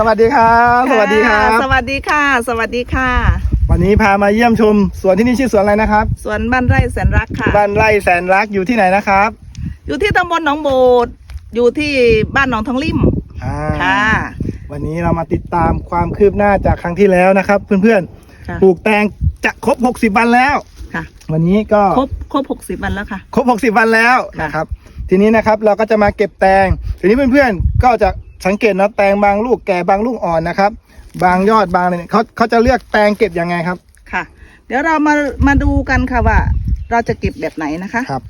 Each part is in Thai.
สวัสดีครับ สวัสดีครับ สวัสดีค่ะ สวัสดีค่ะ วันนี้พามาเยี่ยมชม สวนที่นี่ชื่อสวนอะไรนะครับ สวนบ้านไร่แสนรักค่ะ บ้านไร่แสนรักอยู่ที่ไหนนะครับ อยู่ที่ตำบลหนองโบดอยู่ที่บ้านหนองทองลิ่มอ่าค่ะ วันนี้เรามาติดตามความคืบหน้าจากครั้งที่แล้วนะครับ เพื่อนค่ะๆปลูกแตงจะครบ 60 วันแล้วค่ะ วันนี้ก็ครบครบหกสิบวันแล้วค่ะ ครบ 60 วันแล้วค่ะนะครับ ทีนี้นะครับเราก็จะมาเก็บแตง ทีนี้เพื่อนๆก็จะ สังเกตนะแตงบางลูกแก่บางลูกอ่อนนะครับ บางยอดบางอะไรเนี่ยเขาเขาจะเลือกแตงเก็บยังไงครับ ค่ะ เดี๋ยวเรามามาดูกันค่ะว่า เราจะเก็บแบบไหนนะคะ ครับ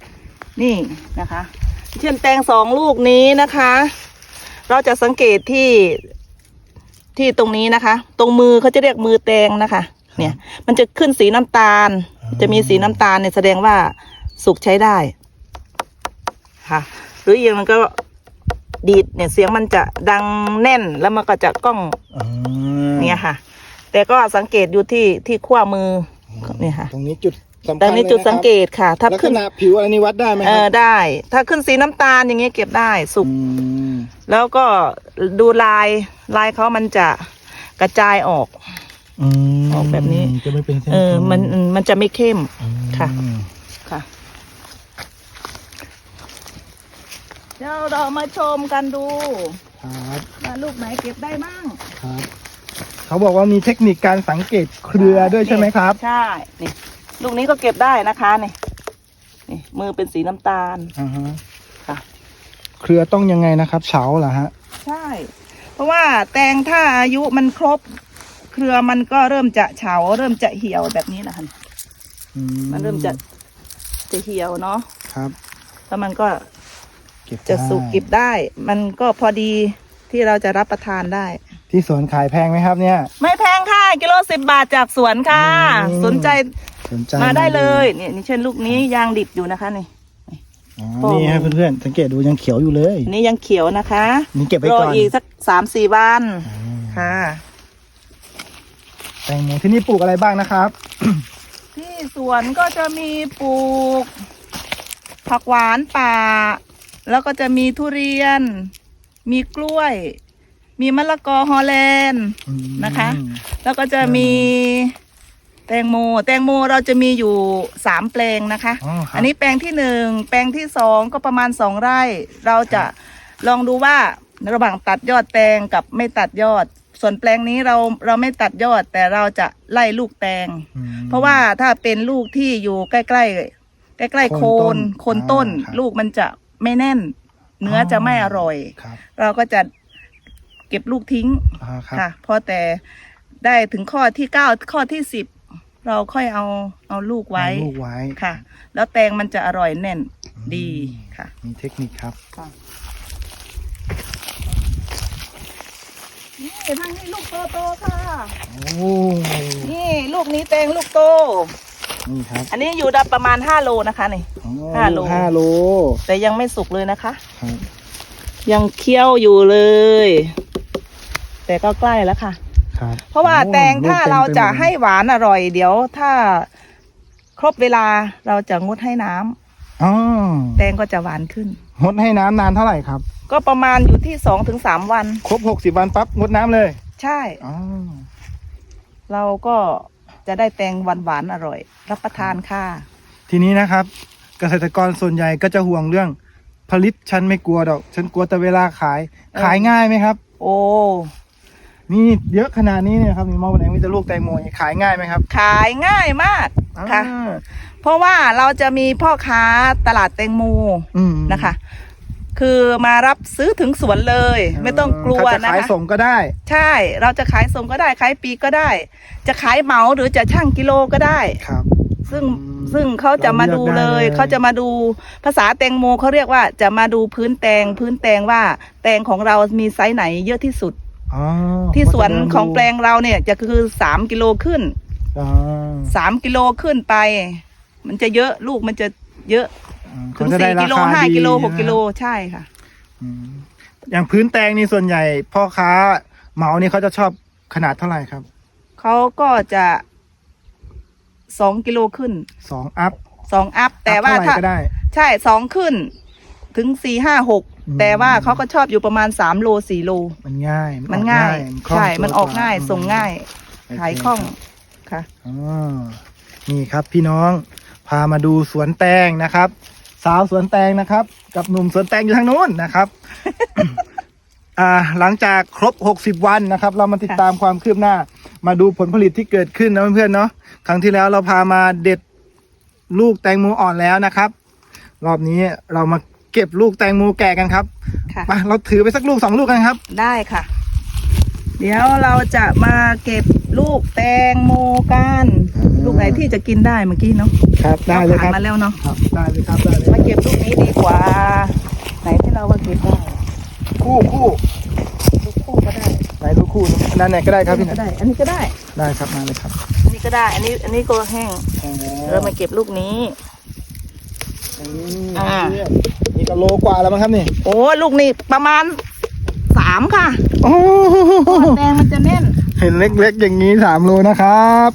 นี่นะคะ เช่นแตงสองลูกนี้นะคะ เราจะสังเกตที่ที่ตรงนี้นะคะ ตรงมือเขาจะเรียกมือแตงนะคะ เนี่ย มันจะขึ้นสีน้ำตาล จะมีสีน้ำตาลเนี่ยแสดงว่าสุกใช้ได้ ค่ะ หรืออย่างมันก็ ดีดเนี่ยเสียงมันจะดังแน่นแล้วมันก็จะก้องอืมเนี่ยค่ะ แต่ก็สังเกตอยู่ที่ที่ขั้วมือเนี่ยค่ะ ตรงนี้จุดสำคัญแต่นี้จุดลยะครับสังเกตค่ะ ถ้าลักษขึ้นณะผิวอะไรนี่วัดได้ไหมคเอรัอได้ ถ้าขึ้นสีน้ำตาลอย่างเงี้ยเก็บได้สุก อืมแล้วก็ดูลายลายเขามันจะกระจายออกมออกแบบนี้ จะไม่เป็นเส้นเออมันมันจะไม่เข้มอืมค่ะ ค่ะ เดี๋ยวเรามาชมกันดูครับว่าลูกไหนเก็บได้มั่งครับ เขาบอกว่ามีเทคนิคการสังเกตเครือด้วยใช่ไหมครับ ใช่นี่ลูกนี้ก็เก็บได้นะคะนี่นี่มือเป็นสีน้ำตาลอ่าฮะค่ะ เครือต้องยังไงนะครับเฉาเหรอฮะ ใช่ เพราะว่าแตงถ้าอายุมันครบ เครือมันก็เริ่มจะเฉาเริ่มจะเหี่ยวแบบนี้นะคะอืมันเริ่มจะจะเหี่ยวเนาะครับ แล้วมันก็เก็บ จะสุกได้เก็บได้ มันก็พอดีที่เราจะรับประทานได้ ที่สวนขายแพงไหมครับเนี่ย ไม่แพงค่ะ กิโลสิบบาทจากสวนค่ะ อืม สนใจสนใจมาได้เลยเนี่ยนี่เช่นลูกนี้ยางดิบอยู่นะคะนี่ อ๋อโอ้นี่ฮะเพื่อนๆสังเกตดูยังเขียวอยู่เลยนี่ยังเขียวนะคะนี่เก็บไว้รอก่อนอีกสักสามสี่วันอ่าค่ะ แตงโมที่นี่ปลูกอะไรบ้างนะครับ ที่สวนก็จะมีปลูก ผักหวานป่า แล้วก็จะมีทุเรียน มีกล้วย มีมะละกอฮอลแลนด์อืมนะคะ แล้วก็จะมีแตงโม แตงโมเราจะมีอยู่สามแปลงนะคะอ๋อครับอันนี้แปลงที่หนึ่งแปลงที่สองก็ประมาณสองไร่ เราจะลองดูว่าระหว่างตัดยอดแตงกับไม่ตัดยอด ส่วนแปลงนี้เราเราไม่ตัดยอด แต่เราจะไล่ลูกแตงอืมเพราะว่าถ้าเป็นลูกที่อยู่ใกล้ ๆ ใกล้ๆโคโคนต้นนโคนต้นอ่าครับลูกมันจะ ไม่แน่น เนื้อออจะไม่อร่อย ครับเราก็จะเก็บลูกทิ้งอ่าครับค่ะพอแต่ได้ถึงข้อที่เก้าข้อที่สิบเราค่อยเอาเอาลูกไว้เอาลูกไว้ค่ะ แล้วแตงมันจะอร่อยแน่นดีค่ะ มีเทคนิคครับนี่ทางนี้ลูกโตโตๆค่ะ โอ้ นี่ลูกนี้แตงลูกโต นี่ครับอันนี้อยู่ดับประมาณห้าโลนะคะนี่ อ๋อห้าโลลูกห้าโลแต่ยังไม่สุกเลยนะคะ ครับยังเคี้ยวอยู่เลย แต่ก็ใกล้แล้วค่ะ ครับเพราะว่าโอ้แตงถ้าลูกต็มเราไปมดจะให้หวานอร่อย เดี๋ยวถ้าครบเวลาเราจะงดให้น้ำอ๋อแตงก็จะหวานขึ้น งดให้น้ำนานเท่าไหร่ครับ ก็ประมาณอยู่ที่สองถึงสามวัน ครบหกสิบวันปั๊บงดน้ำเลย ใช่ อ๋อ เราก็ จะได้แตงหวานหวานๆอร่อย รับประทานค่ะ ทีนี้นะครับ เกษตรกรส่วนใหญ่ก็จะห่วงเรื่อง ผลิตฉันไม่กลัวดอก ฉันกลัวแต่เวลาขายเออขายง่ายไหมครับ โอ้นี่เยอะขนาดนี้เนี่ยครับมีมอแหนงมีแต่ลูกแตงโมขายง่ายไหมครับ ขายง่ายมากค่ะอ่าเพราะว่าเราจะมีพ่อค้าตลาดแตงโมอืมนะคะ คือมารับซื้อถึงสวนเลย ไม่ต้องกลัวถ้าจะนะขายคะส่งก็ได้ ใช่เราจะขายส่งก็ได้ขายปีก็ได้ จะขายเหมาหรือจะช่างกิโลก็ได้ครับ ซึ่งอืมซึ่งเขาจะมาดูเลยเราเลือกได้เลยเขาจะมาดูภาษาแตงโมเขาเรียกว่าจะมาดูพื้นแตงพื้นแตงว่า แตงของเรามีไซส์ไหนเยอะที่สุดอ๋อที่สวนก็จะเดิดูของแปลงเราเนี่ยจะคือสามกิโลขึ้นอ๋อสามกิโลขึ้นไป มันจะเยอะลูกมันจะเยอะอืม ถึงเขาจะได้สี่รากิโลคาห้าดีกิโลหกนะกิโลใช่ค่ะ อืมอย่างพื้นแตงนี่ส่วนใหญ่ พ่อค้าเหมานี่เขาจะชอบขนาดเท่าไหร่ครับเขาก็จะสองกิโลขึ้นสองอัพสองอัพ แต่ว่าอัพเท่าไหร่ถ้าก็ได้ ใช่สองขึ้น ถึงสี่ห้าหกอืม แต่ว่าเขาก็ชอบอยู่ประมาณสามโลสี่โล มันง่ายมันง่ายคล่องใช่ ตัวมันออกง่ายว่ส่งง่ายโอเคขายคล่องค่ะ อ๋อนี่ครับพี่น้องพามาดูสวนแตงนะครับ สาวสวนแตงนะครับ กับหนุ่มสวนแตงอยู่ทางโน้นนะครับ อ่าหลังจากครบ 60 วันนะครับ เรามาติดตามความคืบหน้า มาดูผลผลิตที่เกิดขึ้นนะเพื่อนๆเนาะครั้งที่แล้วเราพามาเด็ดลูกแตงโมอ่อนแล้วนะครับ รอบนี้เรามาเก็บลูกแตงโมแก่กันครับค่ะ มาเราถือไปสักลูกสองลูกกันครับ ได้ค่ะ เดี๋ยวเราจะมาเก็บ ลูกแตงโมกัน อ่า ลูกไหนที่จะกินได้เมื่อกี้เนาะครับได้เลยครับ ผ่านมาแล้วเนาะครับได้เลยครับได้เลยมาเก็บลูกนี้ดีกว่า ไหนที่เราว่าเก็บได้คู่คู่ลูกคู่ก็ได้ไหนลูกคู่อันนั้นไหนก็ได้ครับพี่ก็นะได้ อันนี้ก็ได้ ได้ครับมาเลยครับอันนี้ก็ได้ อันนี้ อันนี้ก็แห้ง เรามาเก็บลูกนี้ อ่า นี่ก็โลกว่าแล้วมั้งครับนี่โอ้ลูกนี้ประมาณสามค่ะโอ้โหแดงมันจะแน่น เห็นเล็กๆ อย่างนี้สามโลนะครับ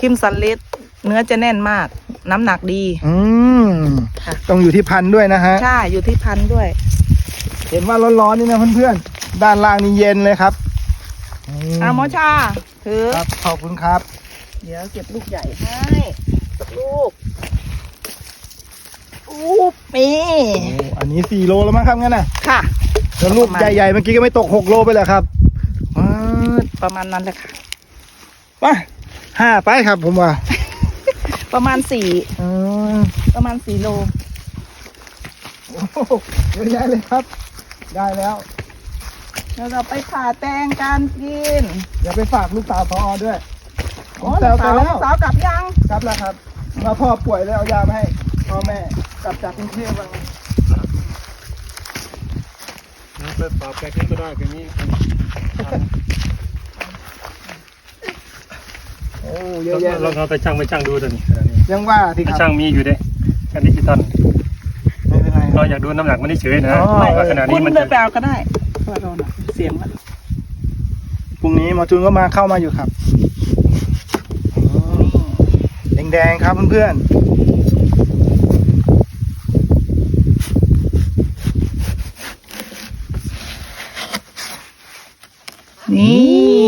คิมสันเลสเนื้อจะแน่นมาก น้ำหนักดี อืมค่ะ ต้องอยู่ที่พันด้วยนะฮะ ใช่อยู่ที่พันด้วย เห็นว่าร้อนๆนี่นะเพื่อนๆ ด้านล่างนี่เย็นเลยครับมอะหมอชา ถือ ครับขอบคุณครับ เดี๋ยวเก็บลูกใหญ่ให้สักลูกอุ๊บนี่โอ้อันนี้สี่โลแล้วมั้งครับงั้นน่ะค่ะ แล้วลูกประมาณ ใหญ่ๆเมื่อกี้ก็ไม่ตกหกโลไปเลยครับว้า ประมาณนั้นแหละค่ะไปห้าไปครับผมว่า ประมาณสี่อืมประมาณสี่โลโอ้โหเยอะแยะเลยครับ ได้แล้วแล้วเราไปผ่าแตงการกินเดี๋ยวไปฝากลูกสาวพอด้วยโอ้แซลูวกไปสาวแล้วลูกสาวกลับยังครับแล้วครับมาพ่อป่วยแล้วเอายามาให้พ่อแม่กลับจากกรุงเทพมาไปปรับแกนี้ก็ได้แกนี้ โอ้เยอะแยะเลเรายเราไปช่างไปช่างดูตัวนี้ขนาดนี้ยังว่าที่ไปครับช่างมีอยู่เด้กันดิจิตอลไม่เป็นไรคเรารับอยากดูน้ำหนักมันเฉยๆนะอ๋อว่าขนาดคุนี้ณมันเดิจะนไปเอาก็ได้เพราะว่าเราน่ะเสียงมันพรุ่งนี้หมอจูนก็มาเข้ามาอยู่ครับแดงๆครับเพื่อนนี่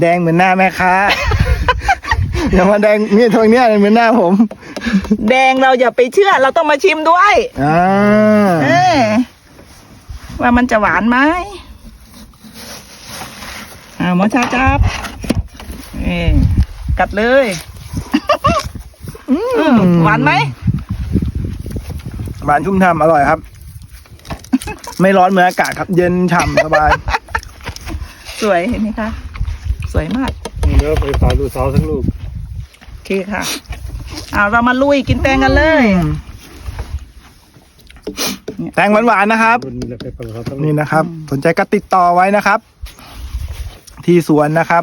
แดงเหมือนหน้าแม่ค้า อย่ามาแดงเนี่ยทางเนี้ยเหมือนหน้าผมแดงเราอย่าไปเชื่อ เราต้องมาชิมด้วยอ่าเออว่ามันจะหวานไหมอ่าหมอชาจับเออกัดเลยอืมหวานไหมหวานชุ่มฉ่ำอร่อยครับ ไม่ร้อนเหมือนอากาศครับ เย็นฉ่ำสบาย สวยเห็นไหมคะ สวยมากเดี๋ยวไปฝากดูสาวสักลูกโอเคค่ะเอาเรามาลุยกินแตงกันเลยแตงหวานๆนะครับบนนี้ไปฝากสาวสักลูนี่กนะครับ สนใจก็ติดต่อไว้นะครับ ที่สวนนะครับ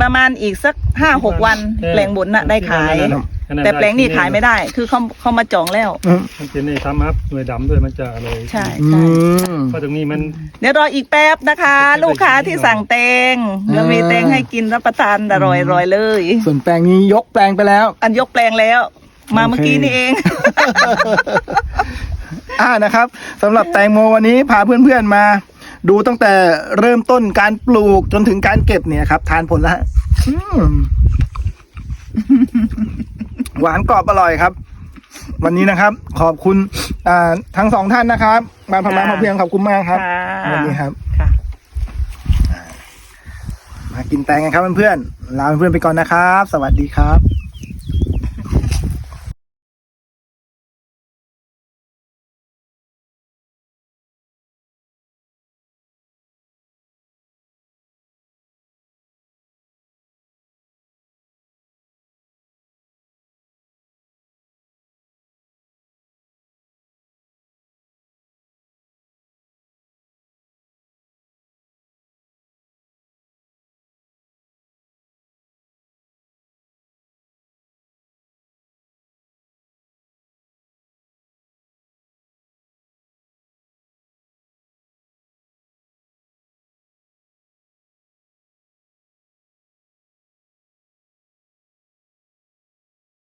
ประมาณอีกสักห้าหกวันแปลงบนน่ะได้ขาย ขนาดแต่แปลงนี้ขายไม่ได้ คือเขาเขามาจองแล้วอืมมันเป็นในทำครับหน่วยดำด้วยมันจะอร่อยใช่อืใช่ม เพราะตรงนี้มัน เดี๋ยวรออีกแป๊บนะคะจะไปลูกค้าที่สั่งแตงเดี๋ยวมีแตงให้กินรับประทานอร่อยๆเลย ส่วนแปลงนี้ยกแปลงไปแล้ว อันยกแปลงแล้ว มาเมื่อกี้นี่เอง อ่านะครับสำหรับแตงโมวันนี้พาเพื่อนๆมา ดูตั้งแต่เริ่มต้นการปลูกจนถึงการเก็บเนี่ยครับ ทานผลแล้วอืม หวานกรอบอร่อยครับ วันนี้นะครับ ขอบคุณอ่าทั้งสองท่านนะครับบานพมาพอเพียงขอบคุณมากครับค่ะวันนี้ครับ ค่ะ มากินแตงกันครับเพื่อนๆลาเพื่อนๆไปก่อนนะครับ สวัสดีครับ